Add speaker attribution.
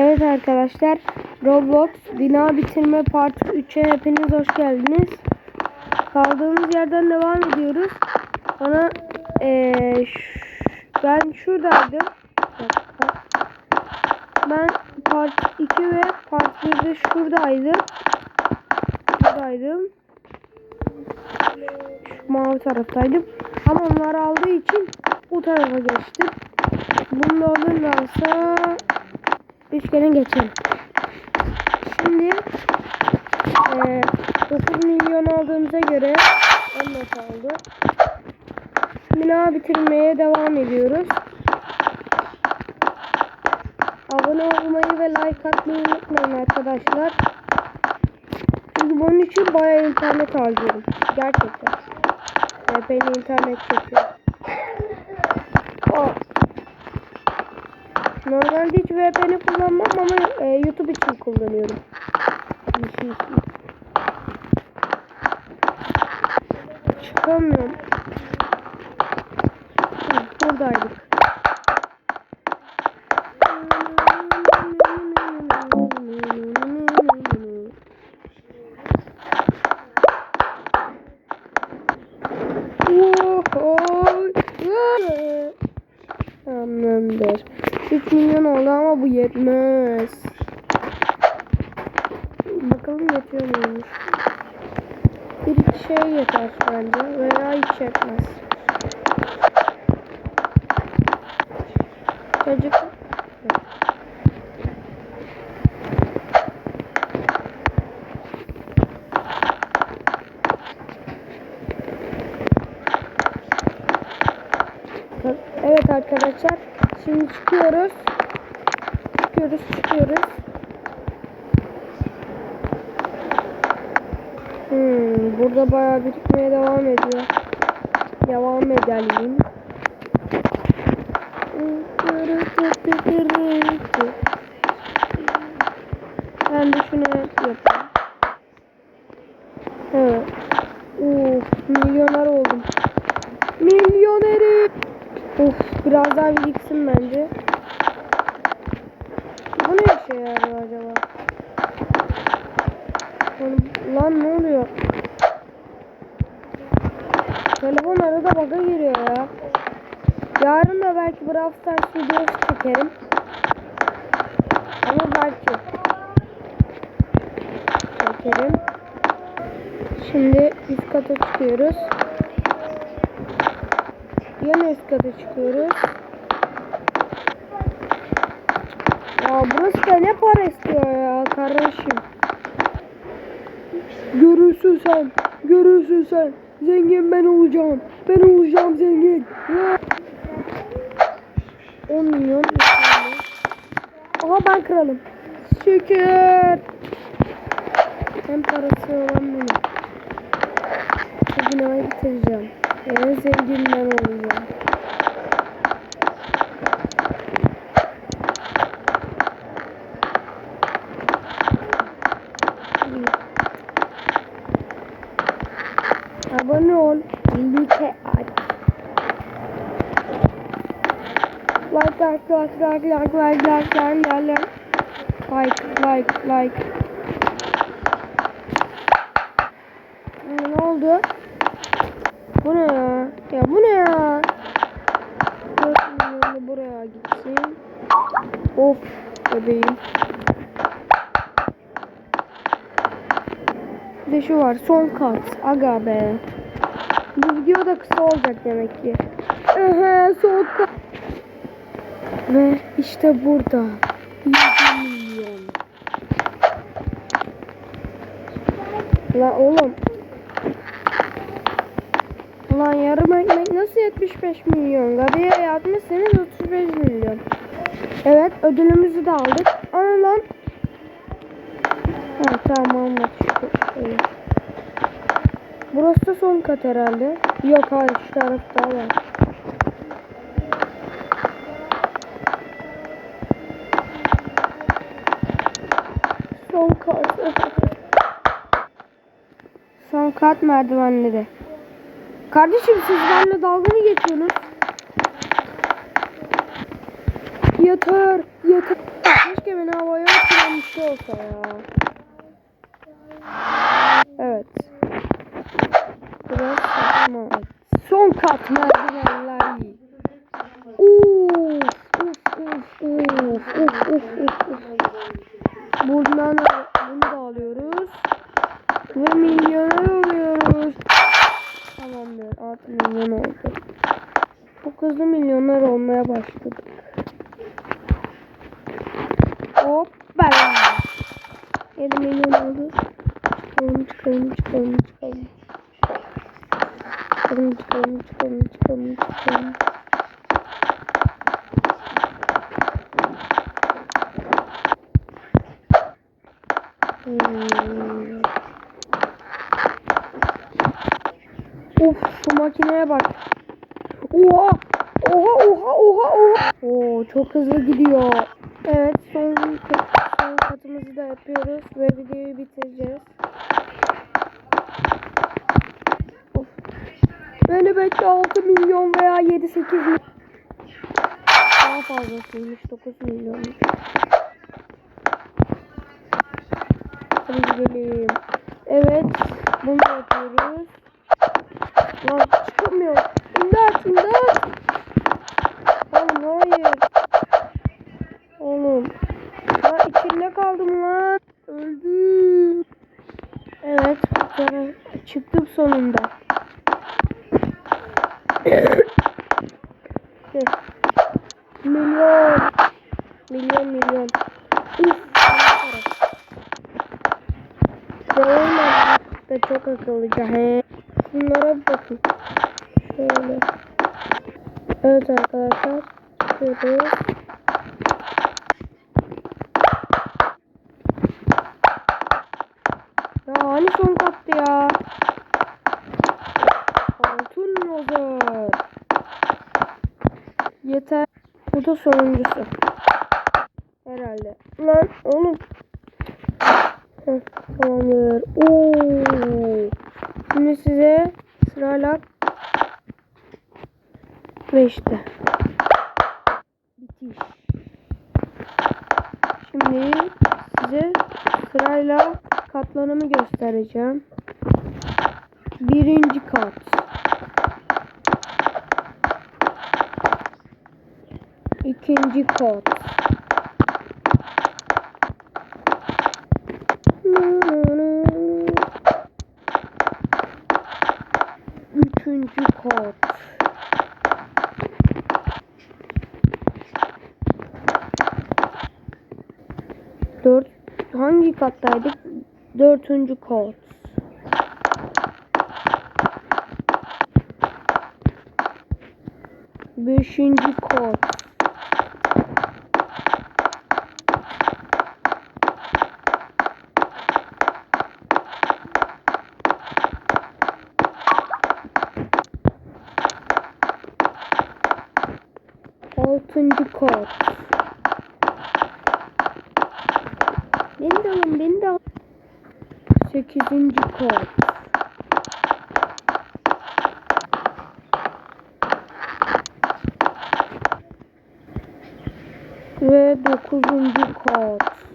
Speaker 1: Evet arkadaşlar Roblox bina bitirme part 3'e hepiniz hoş geldiniz. Kaldığımız yerden devam ediyoruz. Bana eee, ş- ben şuradaydım. Ben part 2 ve part 1'de şuradaydım. Şuradaydım. Şu mavi taraftaydım. Ama onlar aldığı için bu tarafa geçtim. Bunu alırlarsa üçgene geçelim. Şimdi eee 9 milyon aldığımıza göre 14 oldu. Bina bitirmeye devam ediyoruz. Abone olmayı ve like atmayı unutmayın arkadaşlar. Çünkü bunun için bayağı internet harcıyorum. Gerçekten. VPN internet çekiyor. Oh. Normalde hiç VPN kullanmam ama e, YouTube için kullanıyorum. Çıkamıyorum. Buradaydık. Tamamdır. 3 milyon oldu ama bu yetmez. Bakalım yetiyor muymuş. Bir şey yeter bence veya hiç yetmez. Çocuk Evet arkadaşlar. Şimdi çıkıyoruz. Çıkıyoruz, çıkıyoruz. Hmm, burada bayağı birikmeye devam ediyor. Devam edelim. Ben de şunu yapayım. Evet. Uf, milyoner oldum. Milyonerim. Of biraz daha biriksin bence. Bu ne işe yarıyor acaba? Lan- ne oluyor? Telefon arada bug'a giriyor ya. Yarın da belki Brawl Stars videosu çekerim. Ama belki. Çekerim. Şimdi üst kata çıkıyoruz. Yine üst kata çıkıyoruz. Ya burası da ne para istiyor ya kardeşim. Görürsün sen. Görürsün sen. Zengin ben olacağım. Ben olacağım zengin. Ya. 10 milyon. Aha ben kralım. Şükür. En parası olan benim. Bu binayı bitireceğim. En zengin ben olacağım. Abone ol. Like aç. Like like like like like like like like like like like like Ee, Ne oldu? Bu ne ya? Ya bu ne ya? 4 milyonu buraya gitsin. Of bebeğim. Bir de şu var son kat. Aga be. Bu video da kısa olacak demek ki. Ehe son kat. Ve işte burada. 100 milyon. La oğlum. Ulan yarım ekmek nasıl 75 milyon? Gabiye yapmışsınız 35 milyon. Evet ödülümüzü de aldık. Ama lan. Ha tamam. Burası da son kat herhalde. Yok hayır şu tarafta var. Son kat. Son kat merdivenleri. Kardeşim siz benimle dalga mı geçiyorsunuz? Yeter, yeter. Keşke beni havaya neyse ya. Evet. Biraz saçma. Son kat merdivenler. Uf, uf, uf, uf, uf, uf, uf, uf. Bundan bunu da alıyoruz. Ve milyoner oluyoruz. Tamamdır. 6 milyon oldu. Çok hızlı milyoner olmaya başladık. Hoppala. 7 milyon oldu. Çıkalım çıkalım çıkalım çıkalım. Çıkalım çıkalım çıkalım çıkalım çıkalım. Hmm. Uf şu makineye bak. Oha! Oha oha oha oha. Oo çok hızlı gidiyor. Evet son, son katımızı da yapıyoruz ve videoyu bitireceğiz. Of. Beni bekle 6 milyon veya 7-8 milyon. Daha fazlasıymış 9 milyon. Hadi gidelim. Evet bunu yapıyoruz. Lan çıkamıyor. İmdat imdat. Hayır. Oğlum. Ya içinde kaldım lan. Öldüm. Evet. Çıktım sonunda. Milyon. Milyon milyon. Uf. Doğum da çok akıllıca. He. Bunlara bakın. Şöyle. Evet arkadaşlar. Çıkıyoruz. Ya hani son kattı ya. Altın nazar. Yeter. Bu da sonuncusu. Herhalde. Lan oğlum. Heh, tamamdır. Oo. Şimdi size sırayla ve işte Şimdi size sırayla katlarımı göstereceğim. Birinci kat. İkinci kat. Üçüncü kat. Dört. Hangi kattaydık? Dördüncü kat. Beşinci kat. Altıncı kat. Beni de alın, de. Sekizinci kat. Ve dokuzuncu kat.